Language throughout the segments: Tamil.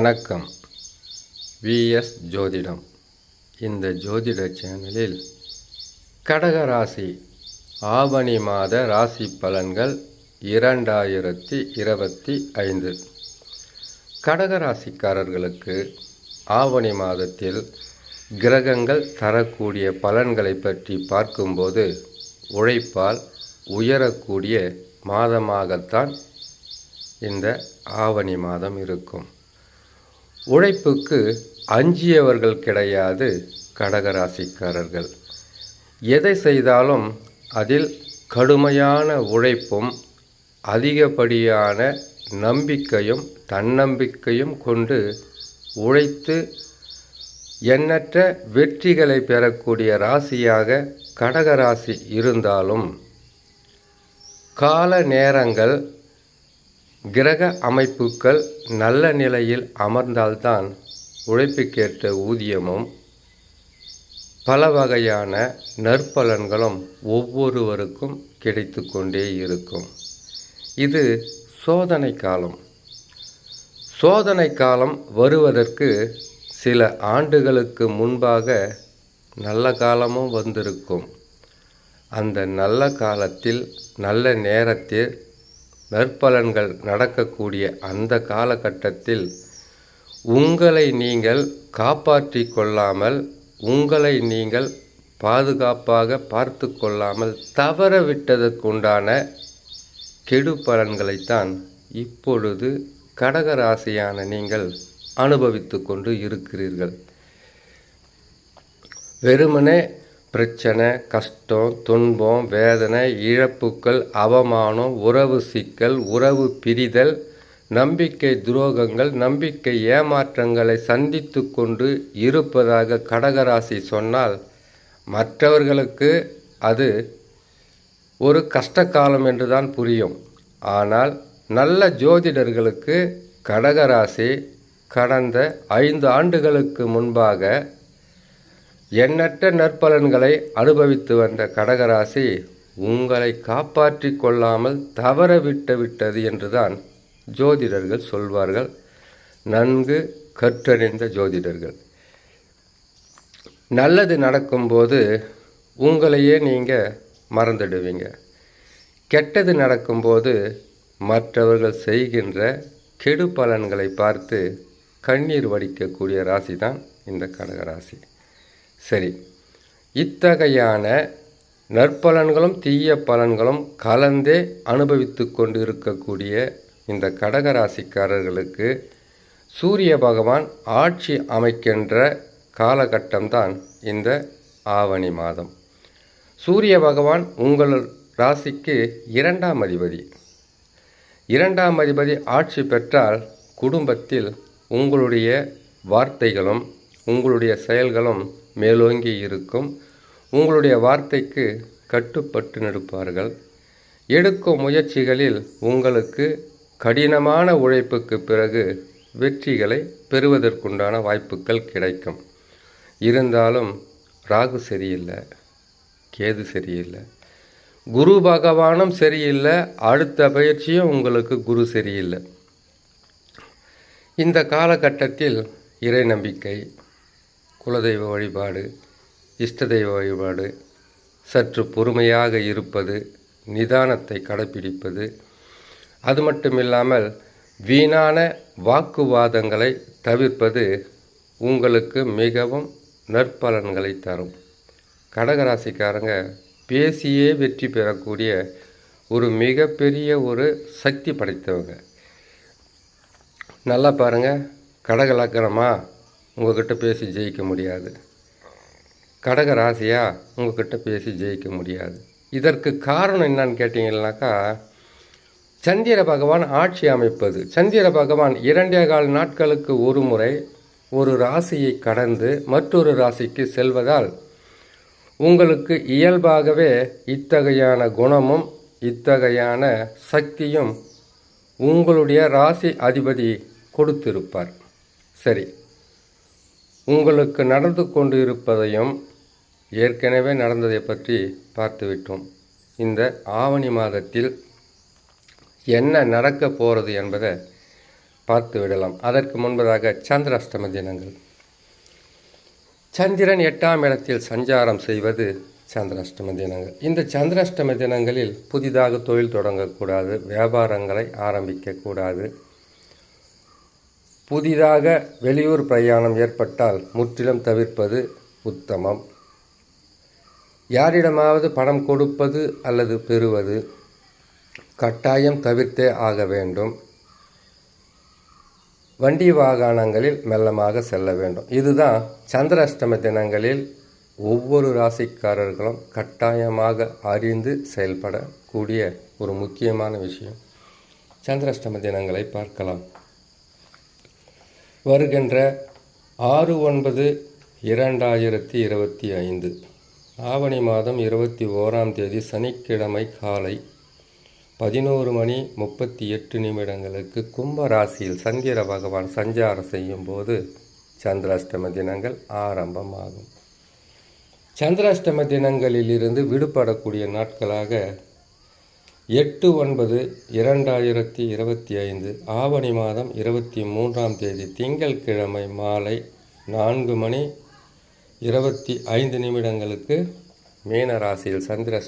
வணக்கம். விஎஸ் ஜோதிடம். இந்த ஜோதிட சேனலில் கடகராசி ஆவணி மாத ராசி பலன்கள் இரண்டாயிரத்தி இருபத்தி ஐந்து. கடகராசிக்காரர்களுக்கு ஆவணி மாதத்தில் கிரகங்கள் தரக்கூடிய பலன்களை பற்றி பார்க்கும்போது உழைப்பால் உயரக்கூடிய மாதமாகத்தான் இந்த ஆவணி மாதம் இருக்கும். உழைப்புக்கு அஞ்சியவர்கள் கிடையாது கடகராசிக்காரர்கள். எதை செய்தாலும் அதில் கடுமையான உழைப்பும் அதிகப்படியான நம்பிக்கையும் தன்னம்பிக்கையும் கொண்டு உழைத்து எண்ணற்ற வெற்றிகளை பெறக்கூடிய ராசியாக கடகராசி இருந்தாலும் கால நேரங்கள் கிரக அமைப்புகள் நல்ல நிலையில் அமர்ந்தால்தான் உழைப்புக்கேற்ற ஊதியமும் பல வகையான நற்பலன்களும் ஒவ்வொருவருக்கும் கிடைத்து கொண்டே இருக்கும். இது சோதனை காலம். சோதனை காலம் வருவதற்கு சில ஆண்டுகளுக்கு முன்பாக நல்ல காலமும் வந்திருக்கும். அந்த நல்ல காலத்தில் நல்ல நேரத்தில் நற்பலன்கள் நடக்கக்கூடிய அந்த காலகட்டத்தில் உங்களை நீங்கள் காப்பாற்றி கொள்ளாமல் உங்களை நீங்கள் பாதுகாப்பாக பார்த்து கொள்ளாமல் தவற விட்டதற்குண்டான கெடு பலன்களைத்தான் இப்பொழுது கடகராசியான நீங்கள் அனுபவித்து கொண்டு இருக்கிறீர்கள். வெறுமனே பிரச்சனை கஷ்டம் துன்பம் வேதனை இழப்புக்கள் அவமானம் உறவு சிக்கல் உறவு பிரிதல் நம்பிக்கை துரோகங்கள் நம்பிக்கை ஏமாற்றங்களை சந்தித்து கொண்டு இருப்பதாக கடகராசி சொன்னால் மற்றவர்களுக்கு அது ஒரு கஷ்ட காலம் என்றுதான் புரியும். ஆனால் நல்ல ஜோதிடர்களுக்கு கடகராசி கடந்த ஐந்து ஆண்டுகளுக்கு முன்பாக எண்ணற்ற நற்பலன்களை அனுபவித்து வந்த கடகராசி உங்களை காப்பாற்றி கொள்ளாமல் தவற விட்டு விட்டது என்றுதான் ஜோதிடர்கள் சொல்வார்கள். நன்கு கற்றறிந்த ஜோதிடர்கள். நல்லது நடக்கும்போது உங்களையே நீங்கள் மறந்துடுவீங்க. கெட்டது நடக்கும்போது மற்றவர்கள் செய்கின்ற கெடு பலன்களை பார்த்து கண்ணீர் வடிக்கக்கூடிய ராசி தான் இந்த கடகராசி. சரி. இத்தகையான நற்பலன்களும் தீய பலன்களும் கலந்தே அனுபவித்து கொண்டு இருக்கக்கூடிய இந்த கடகராசிக்காரர்களுக்கு சூரிய பகவான் ஆட்சி அமைக்கின்ற காலகட்டம்தான் இந்த ஆவணி மாதம். சூரிய பகவான் உங்கள் ராசிக்கு இரண்டாம் அதிபதி. இரண்டாம் அதிபதி ஆட்சி பெற்றால் குடும்பத்தில் உங்களுடைய வார்த்தைகளும் உங்களுடைய செயல்களும் மேலோங்கி இருக்கும். உங்களுடைய வார்த்தைக்கு கட்டுப்பட்டு நிற்பார்கள். எடுக்கும் முயற்சிகளில் உங்களுக்கு கடினமான உழைப்புக்கு பிறகு வெற்றிகளை பெறுவதற்குண்டான வாய்ப்புகள் கிடைக்கும். இருந்தாலும் ராகு சரியில்லை கேது சரியில்லை. குரு பகவானும் சரியில்லை அடுத்த பயிற்சியும் உங்களுக்கு குரு சரியில்லை. இந்த காலகட்டத்தில் இறை நம்பிக்கை குலதெய்வ வழிபாடு இஷ்ட தெய்வ வழிபாடு சற்று பொறுமையாக இருப்பது நிதானத்தை கடைப்பிடிப்பது அது மட்டும் இல்லாமல் வீணான வாக்குவாதங்களை தவிர்ப்பது உங்களுக்கு மிகவும் நற்பலன்களை தரும். கடகராசிக்காரங்க பேசியே வெற்றி பெறக்கூடிய ஒரு மிகப்பெரிய ஒரு சக்தி படைத்தவங்க. நல்லா பாருங்கள் கடகலக்கணமா? உங்கள்கிட்ட பேசி ஜெயிக்க முடியாது. கடக ராசியா உங்கள்கிட்ட பேசி ஜெயிக்க முடியாது. இதற்கு காரணம் என்னன்னு கேட்டிங்கன்னாக்கா சந்திர பகவான் ஆட்சி அமைப்பது. சந்திர பகவான் இரண்டே கால் நாட்களுக்கு ஒரு முறை ஒரு ராசியை கடந்து மற்றொரு ராசிக்கு செல்வதால் உங்களுக்கு இயல்பாகவே இத்தகையான குணமும் இத்தகையான சக்தியும் உங்களுடைய ராசி அதிபதி கொடுத்திருப்பார். சரி உங்களுக்கு நடந்து கொண்டு இருப்பதையும் ஏற்கனவே நடந்ததை பற்றி பார்த்துவிட்டோம். இந்த ஆவணி மாதத்தில் என்ன நடக்க போகிறது என்பதை பார்த்து விடலாம் அதற்கு முன்பதாக சந்திராஷ்டம தினங்கள். சந்திரன் எட்டாம் இடத்தில் சஞ்சாரம் செய்வது சந்திராஷ்டம தினங்கள். இந்த சந்திராஷ்டம தினங்களில் புதிதாக தொழில் தொடங்கக்கூடாது வியாபாரங்களை ஆரம்பிக்கக்கூடாது. புதிதாக வெளியூர் பிரயாணம் ஏற்பட்டால் முற்றிலும் தவிர்ப்பது உத்தமம். யாரிடமாவது பணம் கொடுப்பது அல்லது பெறுவது கட்டாயம் தவிர்த்தே ஆக வேண்டும். வண்டி வாகனங்களில் மெல்லமாக செல்ல வேண்டும். இதுதான் சந்திராஷ்டம தினங்களில் ஒவ்வொரு ராசிக்காரர்களும் கட்டாயமாக அறிந்து செயல்படக்கூடிய ஒரு முக்கியமான விஷயம். சந்திராஷ்டம தினங்களை பார்க்கலாம். வருகின்ற ஆறு ஒன்பது இரண்டாயிரத்தி இருபத்தி ஐந்து. ஆவணி மாதம் இருபத்தி ஓராம் தேதி சனிக்கிழமை காலை பதினோரு மணி முப்பத்தி எட்டு நிமிடங்களுக்கு கும்ப ராசியில் சந்திர பகவான் சஞ்சாரம் செய்யும் போது சந்திராஷ்டம தினங்கள் ஆரம்பமாகும். சந்திராஷ்டம தினங்களிலிருந்து விடுபடக்கூடிய நாட்களாக எட்டு ஒன்பது இரண்டாயிரத்தி இருபத்தி ஐந்து ஆவணி மாதம் இருபத்தி மூன்றாம் தேதி திங்கட்கிழமை மாலை நான்கு மணி இருபத்தி ஐந்து நிமிடங்களுக்கு மீன ராசியில் சந்திர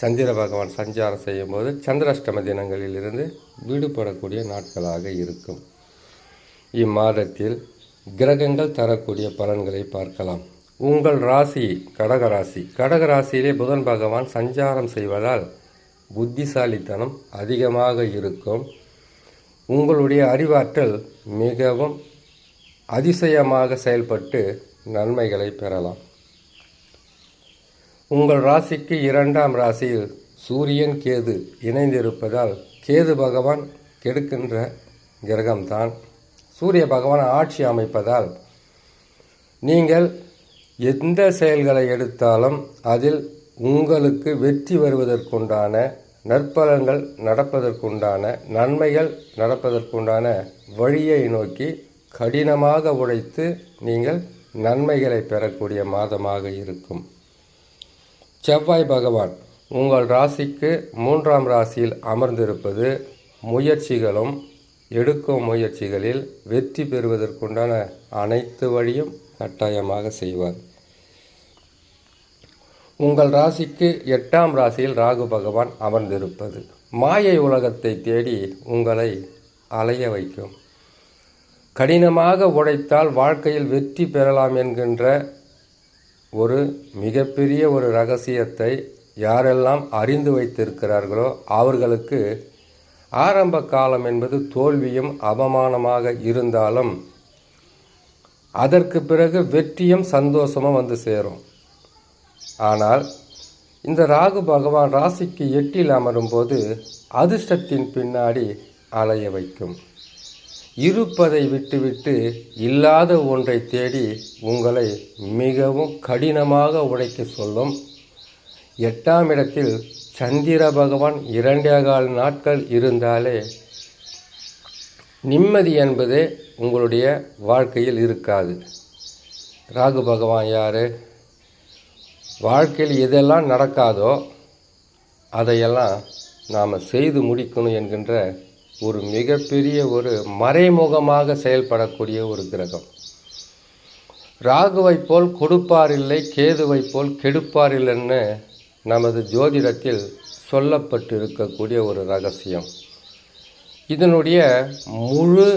சந்திர பகவான் சஞ்சாரம் செய்யும்போது சந்திராஷ்டம தினங்களிலிருந்து விடுபடக்கூடிய நாட்களாக இருக்கும். இம்மாதத்தில் கிரகங்கள் தரக்கூடிய பலன்களை பார்க்கலாம். உங்கள் ராசி கடகராசி. கடகராசியிலே புதன் பகவான் சஞ்சாரம் செய்வதால் புத்திசாலித்தனம் அதிகமாக இருக்கும். உங்களுடைய அறிவாற்றல் மிகவும் அதிசயமாக செயல்பட்டு நன்மைகளை பெறலாம். உங்கள் ராசிக்கு இரண்டாம் ராசியில் சூரியன் கேது இணைந்திருப்பதால் கேது பகவான் கெடுக்கின்ற கிரகம்தான். சூரிய பகவான் ஆட்சி அமைப்பதால் நீங்கள் எந்த செயல்களை எடுத்தாலும் அதில் உங்களுக்கு வெற்றி வருவதற்குண்டான நற்பலன்கள் நடப்பதற்குண்டான நன்மைகள் நடப்பதற்குண்டான வழியை நோக்கி கடினமாக உழைத்து நீங்கள் நன்மைகளை பெறக்கூடிய மாதமாக இருக்கும். செவ்வாய் பகவான் உங்கள் ராசிக்கு மூன்றாம் ராசியில் அமர்ந்திருப்பது முயற்சிகளும் எடுக்கும் முயற்சிகளில் வெற்றி பெறுவதற்குண்டான அனைத்து வழியும் கட்டாயமாக செய்வார். உங்கள் ராசிக்கு எட்டாம் ராசியில் ராகு பகவான் அமர்ந்திருப்பது. மாயை உலகத்தை தேடி உங்களை அலைய வைக்கும். கடினமாக உழைத்தால் வாழ்க்கையில் வெற்றி பெறலாம் என்கின்ற ஒரு மிகப்பெரிய ஒரு ரகசியத்தை யாரெல்லாம் அறிந்து வைத்திருக்கிறார்களோ அவர்களுக்கு ஆரம்ப காலம் என்பது தோல்வியும் அவமானமாக இருந்தாலும் அதற்கு பிறகு வெற்றியும் சந்தோஷமும் வந்து சேரும். ஆனால் இந்த ராகு பகவான் ராசிக்கு எட்டில் அமரும்போது அதிர்ஷ்டத்தின் பின்னாடி அலைய வைக்கும். இருப்பதை விட்டுவிட்டு இல்லாத ஒன்றை தேடி உங்களை மிகவும் கடினமாக உழைக்க சொல்லும். எட்டாம் இடத்தில் சந்திர பகவான் இரண்டே கால் நாட்கள் இருந்தாலே நிம்மதி என்பதே உங்களுடைய வாழ்க்கையில் இருக்காது. ராகு பகவான் யார்? வாழ்க்கையில் எதெல்லாம் நடக்காதோ அதையெல்லாம் நாம் செய்து முடிக்கணும் என்கின்ற ஒரு மிகப்பெரிய ஒரு மறைமுகமாக செயல்படக்கூடிய ஒரு கிரகம். ராகுவை போல் கொடுப்பார் இல்லை கேதுவை போல் கெடுப்பார் இல்லைன்னு நமது ஜோதிடத்தில் சொல்லப்பட்டு இருக்கக்கூடிய ஒரு ரகசியம். இதனுடைய முழு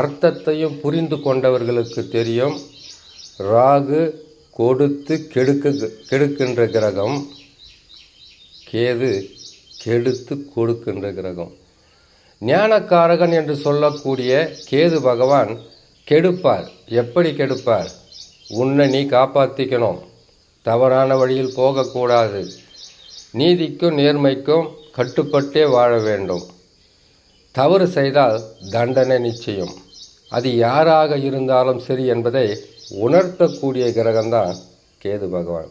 அர்த்தத்தையும் புரிந்து கொண்டவர்களுக்கு தெரியும். ராகு கொடுத்து கெடுக்க கெடுக்கின்ற கிரகம் கேது கெடுத்து கொடுக்கின்ற கிரகம். ஞானக்காரகன் என்று சொல்லக்கூடிய கேது பகவான் கெடுப்பார். எப்படி கெடுப்பார்? உன்னை நீ காப்பாற்றிக்கணும் தவறான வழியில் போகக்கூடாது. நீதிக்கும் நேர்மைக்கும் கட்டுப்பட்டே வாழ வேண்டும். தவறு செய்தால் தண்டனை நிச்சயம். அது யாராக இருந்தாலும் சரி என்பதை உணர்த்தக்கூடிய கிரகம்தான் கேது பகவான்.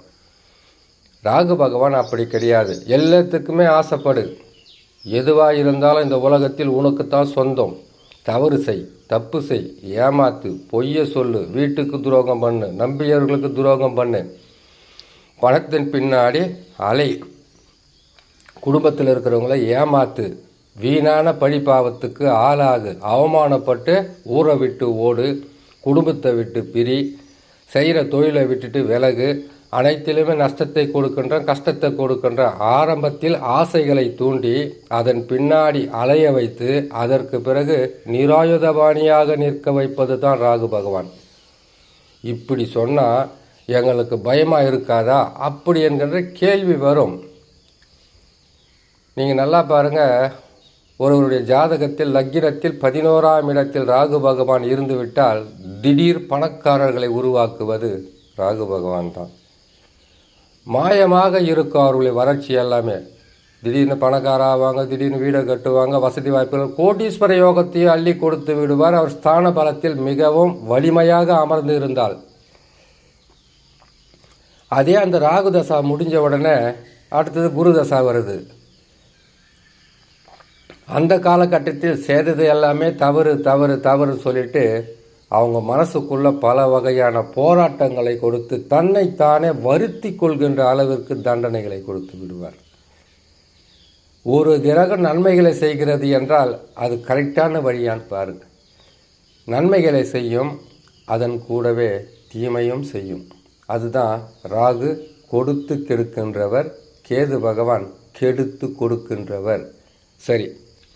ராகு பகவான் அப்படி கிடையாது. எல்லாத்துக்குமே ஆசைப்படு. எதுவாக இருந்தாலும் இந்த உலகத்தில் உனக்குத்தான் சொந்தம். தவறு செய் தப்பு செய் ஏமாத்து பொய்ய சொல்லு வீட்டுக்கு துரோகம் பண்ணு நம்பியவர்களுக்கு துரோகம் பண்ணு. பணத்தின் பின்னாடி அலை. குடும்பத்தில் இருக்கிறவங்கள ஏமாத்து. வீணான பழிபாவத்துக்கு ஆளாகு. அவமானப்பட்டு ஊரை விட்டு ஓடு. குடும்பத்தை விட்டு பிரி செய்கிற தொழிலை விட்டுட்டு விலகு அனைத்திலுமே நஷ்டத்தை கொடுக்கின்ற கஷ்டத்தை கொடுக்கின்ற ஆரம்பத்தில் ஆசைகளை தூண்டி அதன் பின்னாடி அலைய வைத்து அதற்கு பிறகு நிராயுதபாணியாக நிற்க வைப்பது தான் ராகு பகவான். இப்படி சொன்னால் எங்களுக்கு பயமாக இருக்காதா? அப்படி என்கின்ற கேள்வி வரும். நீங்கள் நல்லா பாருங்கள் ஒருவருடைய ஜாதகத்தில் லக்கினத்தில் பதினோராம் இடத்தில் ராகு பகவான் இருந்துவிட்டால் திடீர் பணக்காரர்களை உருவாக்குவது ராகு பகவான் தான். மாயமாக இருக்கும் அவர்களுடைய வறட்சி எல்லாமே. திடீர்னு பணக்காராவாங்க திடீர்னு வீடை கட்டுவாங்க வசதி வாய்ப்புகள் கோட்டீஸ்வர யோகத்தையும் அள்ளி கொடுத்து விடுவார். அவர் ஸ்தான பலத்தில் மிகவும் வலிமையாக அமர்ந்து இருந்தால். அதே அந்த ராகு தசா முடிஞ்ச உடனே அடுத்தது குரு தசா வருது. அந்த காலகட்டத்தில் செய்தது எல்லாமே தவறு தவறு தவறு சொல்லிட்டு அவங்க மனசுக்குள்ள பல வகையான போராட்டங்களை கொடுத்து தன்னைத்தானே வருத்தி கொள்கின்ற அளவிற்கு தண்டனைகளை கொடுத்து விடுவார். ஒரு கிரகம் நன்மைகளை செய்கிறது என்றால் அது கரெக்டான வழியான் பாருங்க. நன்மைகளை செய்யும் அதன் கூடவே தீமையும் செய்யும். அதுதான் ராகு கொடுத்து கெடுக்கின்றவர் கேது பகவான் கெடுத்து கொடுக்கின்றவர். சரி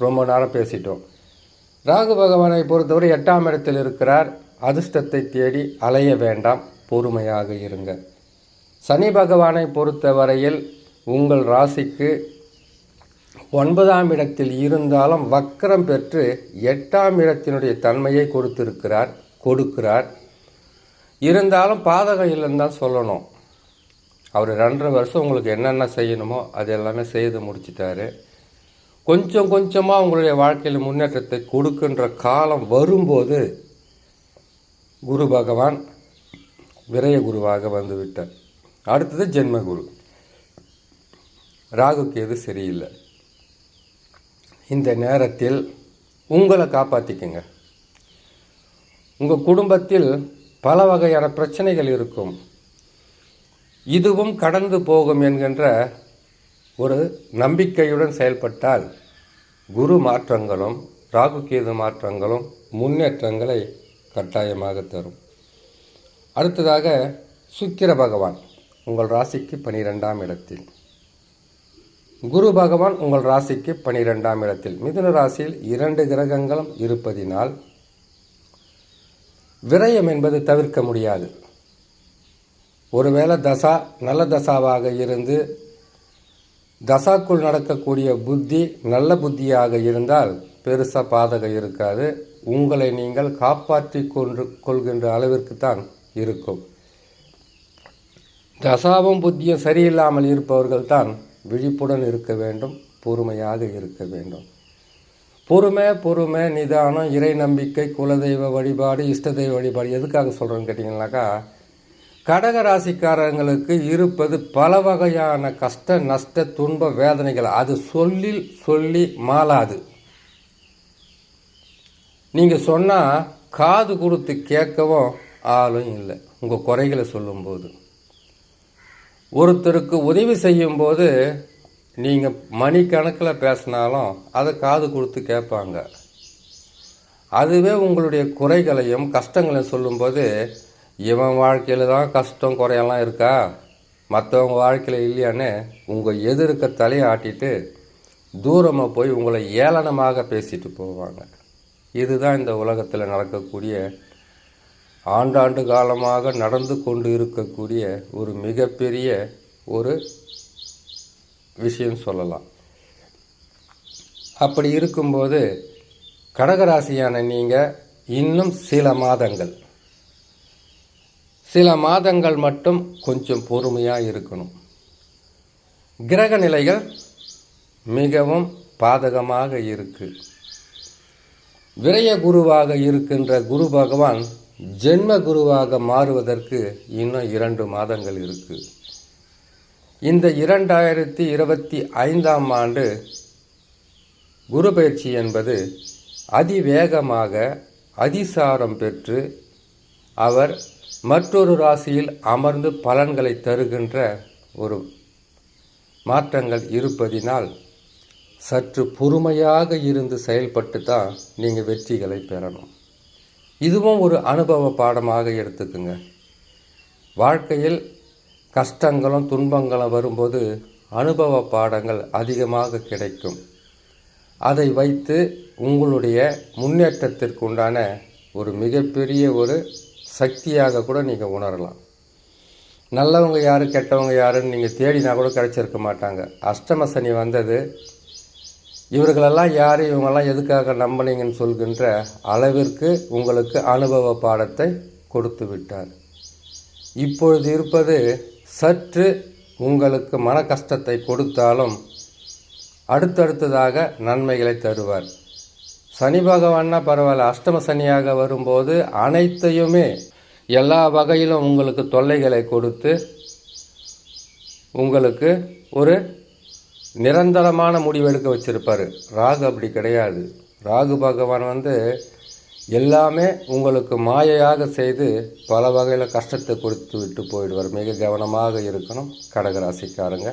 ரொம்ப நேரம் பேசிட்டோம். ராகு பகவானை பொறுத்தவரை எட்டாம் இடத்தில் இருக்கிறார். அதிர்ஷ்டத்தை தேடி அலைய வேண்டாம். பொறுமையாக இருங்க. சனி பகவானை பொறுத்தவரையில் உங்கள் ராசிக்கு ஒன்பதாம் இடத்தில் இருந்தாலும் வக்கரம் பெற்று எட்டாம் இடத்தினுடைய தன்மையை கொடுத்திருக்கிறார் கொடுக்கிறார். இருந்தாலும் பாதகம் இல்லைன்னு தான் சொல்லணும். அவர் ரெண்டரை வருஷம் உங்களுக்கு என்னென்ன செய்யணுமோ அது எல்லாமே செய்து முடிச்சிட்டாரு. கொஞ்சம் கொஞ்சமாக உங்களுடைய வாழ்க்கையில் முன்னேற்றத்தை கொடுக்கின்ற காலம் வரும்போது குரு பகவான் விரய குருவாக வந்துவிட்டார். அடுத்தது ஜென்ம குரு ராகுக்கு எது சரியில்லை. இந்த நேரத்தில் உங்களை காப்பாற்றிக்கங்க உங்கள் குடும்பத்தில் பல வகையான பிரச்சனைகள் இருக்கும். இதுவும் கடந்து போகும் என்கின்ற ஒரு நம்பிக்கையுடன் செயல்பட்டால் குரு மாற்றங்களும் ராகு கேது மாற்றங்களும் முன்னேற்றங்களை கட்டாயமாக தரும். அடுத்ததாக சுக்கிர பகவான் உங்கள் ராசிக்கு பனிரெண்டாம் இடத்தில். குரு பகவான் உங்கள் ராசிக்கு பனிரெண்டாம் இடத்தில். மிதுன ராசியில் இரண்டு கிரகங்களும் இருப்பதினால் விரயம் என்பது தவிர்க்க முடியாது. ஒருவேளை தசா நல்ல தசாவாக இருந்து தசாக்குள் நடக்கக்கூடிய புத்தி நல்ல புத்தியாக இருந்தால் பெருசாக பாதகம் இருக்காது. உங்களை நீங்கள் காப்பாற்றி கொன்று கொள்கின்ற அளவிற்கு தான் இருக்கும். தசாவும் புத்தியும் சரியில்லாமல் இருப்பவர்கள் தான் விழிப்புடன் இருக்க வேண்டும் பொறுமையாக இருக்க வேண்டும். பொறுமை பொறுமை நிதானம் இறை நம்பிக்கை குலதெய்வ வழிபாடு இஷ்ட தெய்வ வழிபாடு எதுக்காக சொல்கிறேன்னு கேட்டிங்கனாக்கா கடக ராசிக்காரங்களுக்கு இருப்பது பல வகையான கஷ்ட நஷ்ட துன்ப வேதனைகள். அது சொல்லில் சொல்லி மாளாது. நீங்கள் சொன்னால் காது கொடுத்து கேட்கவும் ஆளும் இல்லை. உங்கள் குறைகளை சொல்லும்போது. ஒருத்தருக்கு உதவி செய்யும்போது நீங்கள் மணிக்கணக்கில் பேசினாலும் அதை காது கொடுத்து கேட்பாங்க. அதுவே உங்களுடைய குறைகளையும் கஷ்டங்களையும் சொல்லும்போது இவன் வாழ்க்கையில் தான் கஷ்டம் குறையெல்லாம் இருக்கா? மற்றவங்க வாழ்க்கையில் இல்லையான்னு உங்கள் எதிர்க்க தலையை ஆட்டிட்டு தூரமாக போய் உங்களை ஏளனமாக பேசிட்டு போவாங்க. இதுதான் இந்த உலகத்தில் நடக்கக்கூடிய ஆண்டாண்டு காலமாக நடந்து கொண்டு இருக்கக்கூடிய ஒரு மிகப்பெரிய ஒரு விஷயம் சொல்லலாம். அப்படி இருக்கும்போது கடகராசியான நீங்கள் இன்னும் சில மாதங்கள் சில மாதங்கள் மட்டும் கொஞ்சம் பொறுமையாக இருக்கணும். கிரக நிலைகள் மிகவும் பாதகமாக இருக்குது விரய குருவாக இருக்கின்ற குரு பகவான் ஜென்ம குருவாக மாறுவதற்கு இன்னும் இரண்டு மாதங்கள் இருக்குது இந்த இரண்டாயிரத்தி இருபத்தி ஐந்தாம் ஆண்டு குரு பயிற்சி என்பது அதிவேகமாக அதிசாரம் பெற்று அவர் மற்றொரு ராசியில் அமர்ந்து பலன்களை தருகின்ற ஒரு மாற்றங்கள் இருப்பதினால் சற்று பொறுமையாக இருந்து செயல்பட்டு தான் நீங்கள் வெற்றிகளை பெறணும். இதுவும் ஒரு அனுபவ பாடமாக எடுத்துக்குங்க. வாழ்க்கையில் கஷ்டங்களும் துன்பங்களும் வரும்போது அனுபவ பாடங்கள் அதிகமாக கிடைக்கும். அதை வைத்து உங்களுடைய முன்னேற்றத்திற்குண்டான ஒரு மிகப்பெரிய ஒரு சக்தியாக கூட நீங்கள் உணரலாம். நல்லவங்க யார் கெட்டவங்க யாருன்னு நீங்கள் தேடினா கூட கிடைச்சிருக்க மாட்டாங்க. அஷ்டம சனி வந்தது இவர்களெல்லாம் யார் இவங்கெல்லாம் எதுக்காக நம்பினீங்கன்னு சொல்கின்ற அளவிற்கு உங்களுக்கு அனுபவ பாடத்தை கொடுத்து விட்டார். இப்பொழுது இருப்பது சற்று உங்களுக்கு மன கஷ்டத்தை கொடுத்தாலும் அடுத்தடுத்ததாக நன்மைகளை தருவார். சனி பகவான்னா பரவாயில்ல அஷ்டம சனியாக வரும்போது அனைத்தையுமே எல்லா வகையிலும் உங்களுக்கு தொல்லைகளை கொடுத்து உங்களுக்கு ஒரு நிரந்தரமான முடிவெடுக்க வச்சிருப்பார். ராகு அப்படி கிடையாது. ராகு பகவான் வந்து எல்லாமே உங்களுக்கு மாயையாக செய்து பல வகையில் கஷ்டத்தை கொடுத்து விட்டு போயிடுவார். மிக கவனமாக இருக்கணும் கடகராசிக்காரங்க.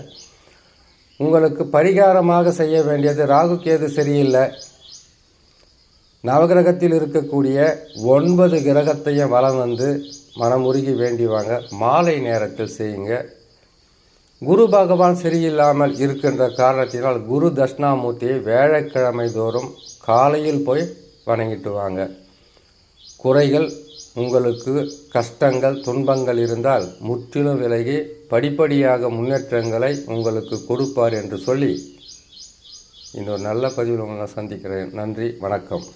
உங்களுக்கு பரிகாரமாக செய்ய வேண்டியது ராகு கேது சரியில்லை? நவகிரகத்தில் இருக்கக்கூடிய ஒன்பது கிரகத்தையும் வலம் வந்து மனமுருகி வேண்டிவாங்க மாலை நேரத்தில் செய்யுங்க. குரு பகவான் சரியில்லாமல் இருக்கின்ற காரணத்தினால் குரு தட்சிணாமூர்த்தியை வேலைக்கிழமை தோறும் காலையில் போய் வணங்கிட்டு வாங்க. குறைகள் உங்களுக்கு கஷ்டங்கள் துன்பங்கள் இருந்தால் முற்றிலும் விலகி படிப்படியாக முன்னேற்றங்களை உங்களுக்கு கொடுப்பார் என்று சொல்லி இன்னொரு நல்ல பதிவில் உங்களை சந்திக்கிறேன். நன்றி வணக்கம்.